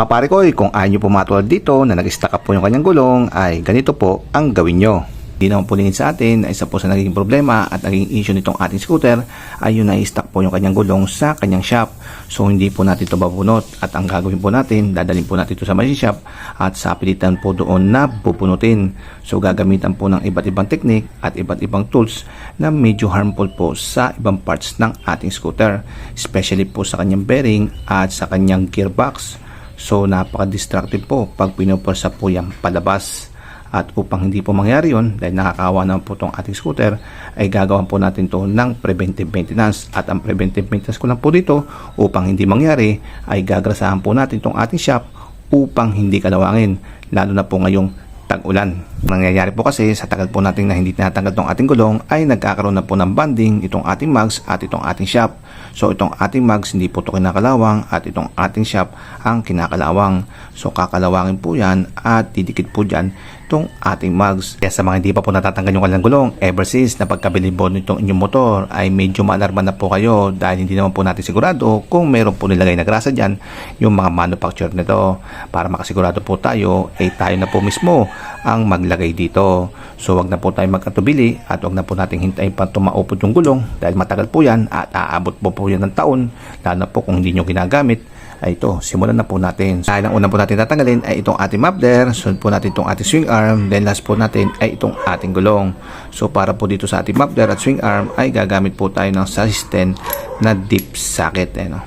Mga pare ko, eh, kung ayaw nyo pumatulad dito na nag-stack up po yung kanyang gulong, ay ganito po ang gawin nyo. Hindi naman po sa atin na isa po sa naging problema at naging issue nitong ating scooter ay yung na-stack po yung kanyang gulong sa kanyang shop. So hindi po natin ito babunot at ang gagawin po natin, dadalhin po natin ito sa machine shop at sa pilitan po doon na pupunutin. So gagamitan po ng iba't ibang technique at iba't ibang tools na medyo harmful po sa ibang parts ng ating scooter. Especially po sa kanyang bearing at sa kanyang gearbox. So napaka-destructive po pag pinupursa po yan palabas. At upang hindi po mangyari yon dahil nakakawa naman po itong ating scooter ay gagawan po natin to ng preventive maintenance. At ang preventive maintenance ko lang po dito upang hindi mangyari ay gagrasahan po natin itong ating shop upang hindi kalawangin lalo na po ngayong tag-ulan. Nangyayari po kasi sa tagal po natin na hindi tinatanggal itong ating gulong ay nagkakaroon na po ng banding itong ating mags at itong ating shop. So itong ating mags hindi po ito kinakalawang at itong ating shop ang kinakalawang. So kakalawangin po yan at didikit po dyan itong ating mags. Kaya sa mga hindi pa po natatanggal yung kanilang gulong, ever since na pagkabili po nitong inyong motor ay medyo maalarma na po kayo dahil hindi naman po natin sigurado kung meron po nilagay na grasa dyan yung mga manufacturer nito. Para makasigurado po tayo ay tayo na po mismo ang maglagay dito. So wag na po tayo magkatubili at wag na po nating hintayin pa tumaupod yung gulong dahil matagal po yan at aabot po po yan ng taon lalo po kung hindi nyo ginagamit ay ito, simulan na po natin. Dahil ang unang po natin tatanggalin ay itong ating muffler, sunod po natin itong ating swing arm, then last po natin ay itong ating gulong. So para po dito sa ating muffler at swing arm ay gagamit po tayo ng size 10 na deep socket. Eh, no?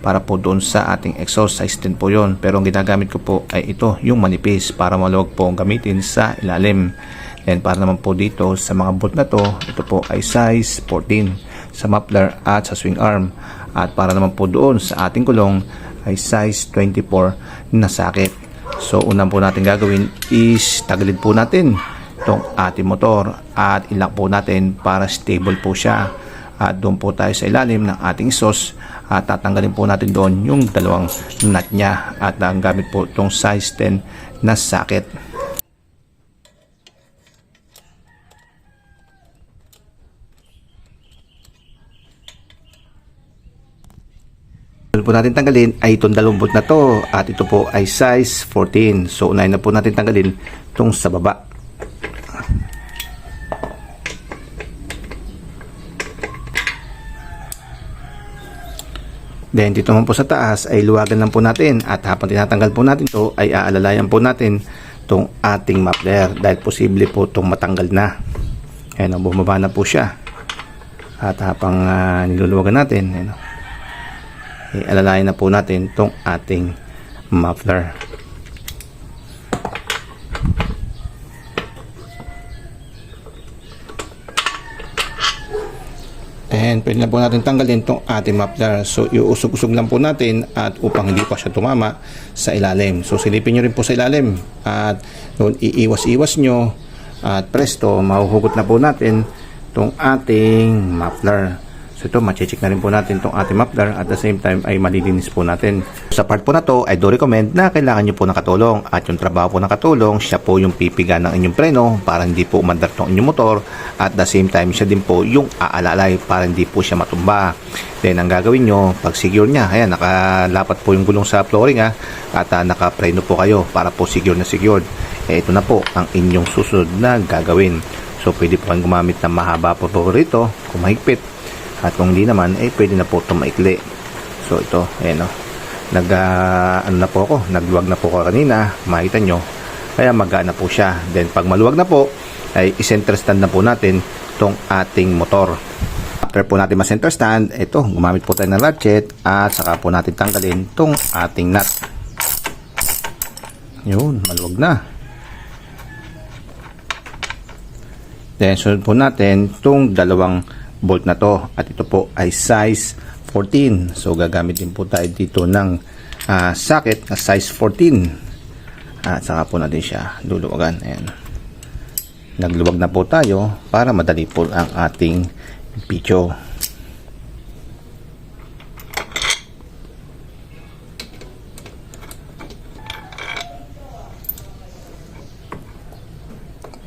Para po doon sa ating size 10 po yon Pero ang ginagamit ko po ay ito, yung manipis para maluwag po gamitin sa ilalim. Then para naman po dito sa mga bolt na to, ito po ay size 14 sa muffler at sa swing arm. At para naman po doon sa ating gulong ay size 24 na sakit. So unang po natin gagawin is tagilid po natin itong ating motor at ilak po natin para stable po siya. At doon po tayo sa ilalim ng ating exhaust at tatanggalin po natin doon yung dalawang nut niya at ang gamit po itong size 10 na sakit. Sunod po natin tanggalin ay itong dalawang bolt na to at ito po ay size 14. So unahin na po natin tanggalin itong sa baba. Then dito naman po sa taas ay luwagan lang po natin at habang tinatanggal po natin to ay aalalayan po natin itong ating muffler dahil posible po itong matanggal na. Ayan, bumaba na po siya. At habang uh, niluluwagan natin, ayan, o, alalayan na po natin itong ating muffler. And pwede na po natin tanggalin itong ating muffler. So, iusog-usog lang po natin at upang hindi pa siya tumama sa ilalim. So, silipin nyo rin po sa ilalim. At doon iiwas-iwas nyo at presto, mahuhugot na po natin itong ating muffler. So ito, machicheck na rin po natin itong ating muffler at the same time ay malilinis po natin. Sa part po na to, I do recommend na kailangan nyo po ng katulong at yung trabaho po ng katulong, siya po yung pipiga ng inyong preno para hindi po umandar ng inyong motor at the same time siya din po yung aalalay para hindi po siya matumba. Then ang gagawin nyo, pag secure niya, ayan, nakalapat po yung gulong sa flooring ha, at uh, nakapreno po kayo para po secure na secured. Eh, ito na po ang inyong susunod na gagawin. So pwede po kayong gumamit ng mahaba po po rito, kung at kung hindi naman, eh pwede na po ito maikli. So ito, ayan o. Nag, uh, ano na po ako, nagluwag na po ako kanina, makita nyo. Kaya magana po siya. Then pag maluwag na po, ay i-center stand na po natin itong ating motor. After po natin ma-center stand, ito, gumamit po tayo ng ratchet at saka po natin tanggalin itong ating nut. Yun, maluwag na. Then sunod po natin itong dalawang bolt na to. At ito po ay size 14 so gagamit din po tayo dito ng uh, socket na size 14 at saka po natin siya luluwagan. Ayan. Nagluwag na po tayo para madali po ang ating video.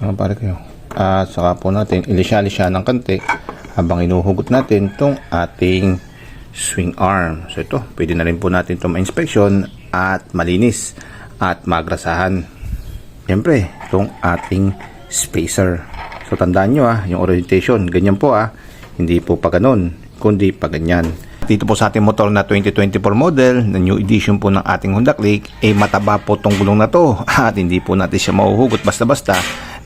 Mga pare kayo. At saka po natin ilisya-lisya ng kante habang inuhugot natin itong ating swing arm. So ito, pwede na rin po natin itong ma-inspection at malinis at magrasahan. Siyempre, itong ating spacer. So tandaan nyo ah, yung orientation, ganyan po ah. Hindi po pa ganun, kundi pa ganyan. Dito po sa ating motor na 2024 model, na new edition po ng ating Honda Click, eh mataba po tong gulong na to at hindi po natin siya mahuhugot basta-basta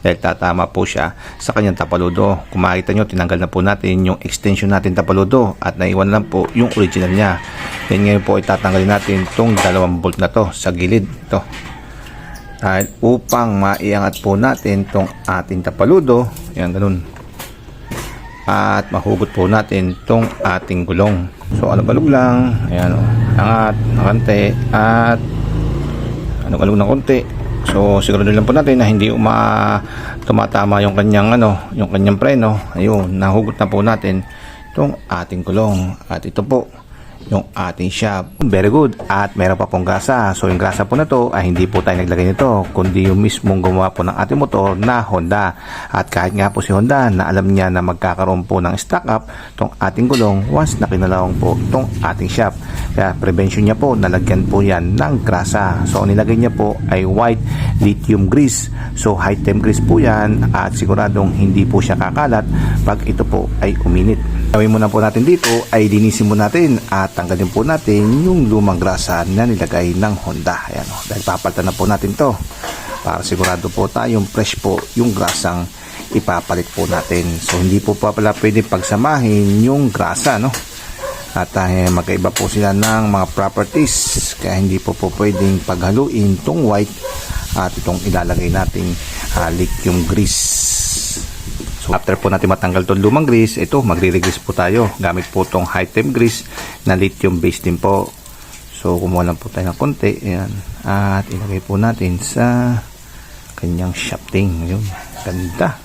dahil tatama po siya sa kanyang tapaludo. Kung makita nyo, tinanggal na po natin yung extension natin tapaludo at naiwan lang po yung original niya. Then ngayon po itatanggalin natin itong dalawang bolt na to sa gilid. Ito. Dahil upang maiangat po natin itong ating tapaludo, yan ganun. At mahugot po natin itong ating gulong. So alog-alog lang, ayan o, angat, nakante, at alog-alog ng konti. So sigurado lang po natin na hindi uma tumatama yung kanyang ano, yung kanyang preno. Ayun, nahugot na po natin itong ating gulong. At ito po yung ating shop. Very good. At meron pa pong grasa. So yung grasa po na to ay hindi po tayo naglagay nito kundi yung mismong gumawa po ng ating motor na Honda. At kahit nga po si Honda na alam niya na magkakaroon po ng stock up tong ating gulong once na kinalawang po tong ating shop. Kaya prevention niya po nalagyan po yan ng grasa. So ang nilagay niya po ay white lithium grease. So high temp grease po yan at siguradong hindi po siya kakalat pag ito po ay uminit. Gawin muna po natin dito ay linisin mo natin at tanggalin po natin yung lumang grasa na nilagay ng Honda. Ayan o, dahil papalitan na po natin to para sigurado po tayong fresh po yung grasang ipapalit po natin. So hindi po pa pala pwede pagsamahin yung grasa no. At uh, magkaiba po sila ng mga properties kaya hindi po po pwedeng paghaluin tong white at itong ilalagay nating uh, lithium grease. So after po natin matanggal itong lumang grease, ito magre-grease po tayo gamit po itong high temp grease na lithium based din po. So kumuha lang po tayo ng konti, ayan. At ilagay po natin sa kanyang shafting. Ayun, ganda.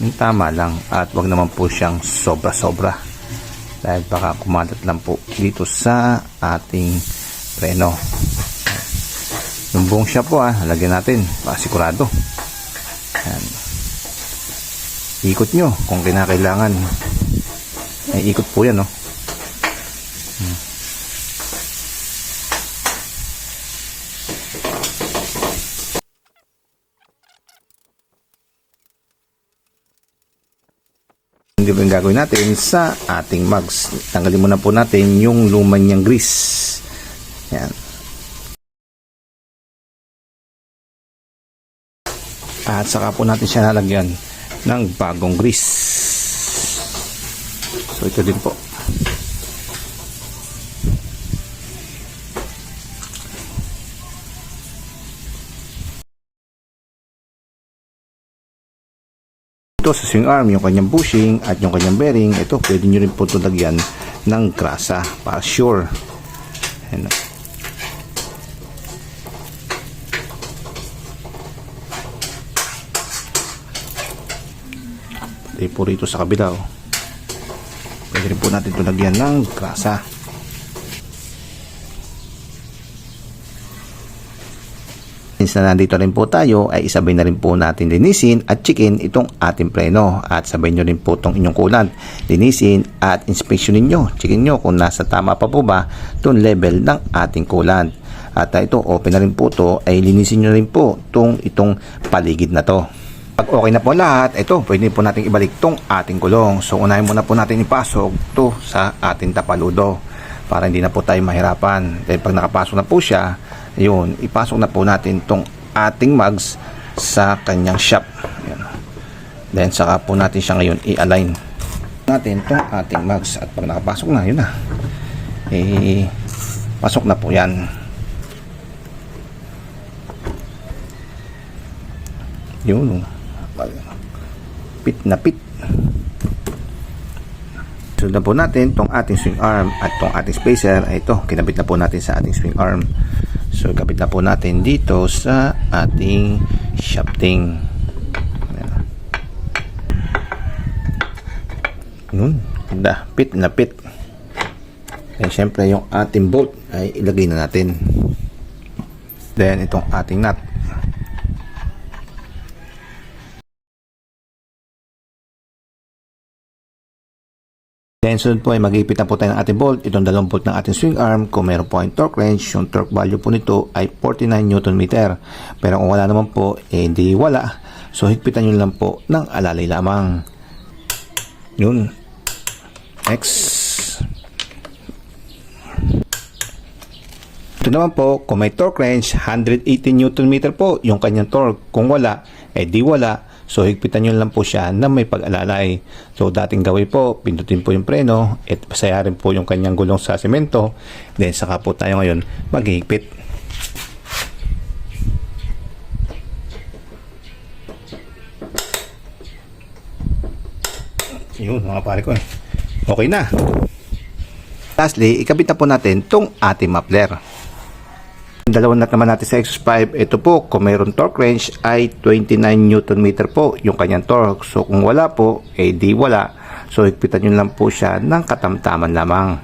Yung tama lang at wag naman po siyang sobra-sobra. Dahil baka kumalat lang po dito sa ating preno. Yung buong siya po ah, lagyan natin para sigurado. Ayan ikot nyo kung kinakailangan. Ay ikot po yan no? Hmm. hindi po yung gagawin natin sa ating mugs? Tanggalin muna po natin yung luman niyang grease. Yan. At saka po natin siya lalagyan ng bagong grease. So ito din po. Ito sa swing arm, yung kanyang bushing at yung kanyang bearing, ito pwede nyo rin po ito lagyan ng grasa para sure. Ayan. Pwede po rito sa kabila. Oh. Pwede rin po natin ito lagyan ng grasa. Since na nandito rin po tayo, ay isabay na rin po natin linisin at checkin itong ating preno. At sabay nyo rin po itong inyong kulan. Linisin at inspeksyonin nyo. Checkin nyo kung nasa tama pa po ba itong level ng ating kulan. At uh, ito, open na rin po to ay linisin nyo rin po itong, itong paligid na to. Pag okay na po lahat, ito, pwede po natin ibalik tong ating gulong. So, unahin muna po natin ipasok to sa ating tapaludo para hindi na po tayo mahirapan. Dahil pag nakapasok na po siya, yun, ipasok na po natin tong ating mugs sa kanyang shop. Ayan. Then, saka po natin siya ngayon i-align natin tong ating mugs. At pag nakapasok na, yun na. Eh, pasok na po yan. Yun, oh pit na pit. Sundan po natin tong ating swing arm at tong ating spacer. Ay ito kinabit na po natin sa ating swing arm. So kapit na po natin dito sa ating shafting. Yun ganda. Pit na pit. And syempre yung ating bolt ay ilagay na natin. Then itong ating nut Then sunod po ay mag-ipit na po tayo ng ating bolt. Itong dalawang bolt ng ating swing arm. Kung meron po ang torque wrench, yung torque value po nito ay 49 Newton meter. Pero kung wala naman po, eh hindi wala. So higpitan nyo lang po ng alalay lamang. Yun. Next. Ito naman po, kung may torque wrench, 180 Newton meter po yung kanyang torque. Kung wala, eh di wala. So, higpitan nyo lang po siya na may pag-alalay. So, dating gawin po, pindutin po yung preno, at pasayarin po yung kanyang gulong sa semento. Then, saka po tayo ngayon maghihigpit. Yun, mga pare ko eh. Okay na. Lastly, ikabit na po natin tong ating muffler. Dalawang nut naman natin sa Exos 5. Ito po, kung mayroon torque range ay 29 Newton meter po yung kanyang torque. So kung wala po, eh di wala. So higpitan nyo lang po siya ng katamtaman lamang.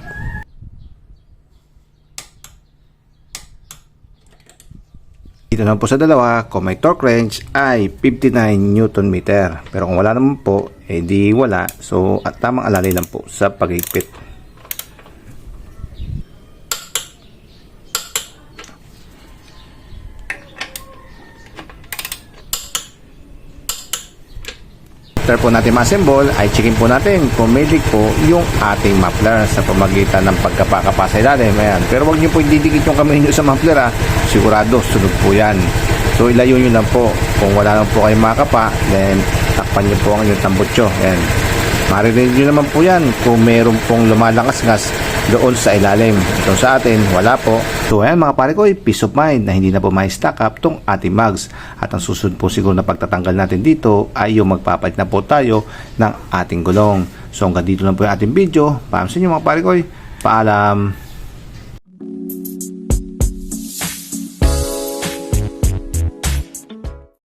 Dito naman po sa dalawa, kung may torque range ay 59 Newton meter. Pero kung wala naman po, eh di wala. So at tamang alalay lang po sa paghigpit. After po natin ma-assemble, ay checkin po natin kung leak po yung ating muffler sa pamagitan ng pagkapakapa sa. Ayan. Pero wag niyo po ididikit yung kamay niyo sa muffler ha. Sigurado, sunod po yan. So ilayo niyo lang po. Kung wala lang po kayong makapa, then takpan niyo po ang inyong tambutso. Ayan. Marinig nyo naman po yan kung meron pong lumalakas-ngas doon sa ilalim. Ito sa atin, wala po. So ayan mga pare ko, peace of mind na hindi na po may stock up tong ating mugs. At ang susunod po siguro na pagtatanggal natin dito ay yung magpapalit na po tayo ng ating gulong. So hanggang dito lang po yung ating video. Paalam sa inyo mga pare ko. Paalam.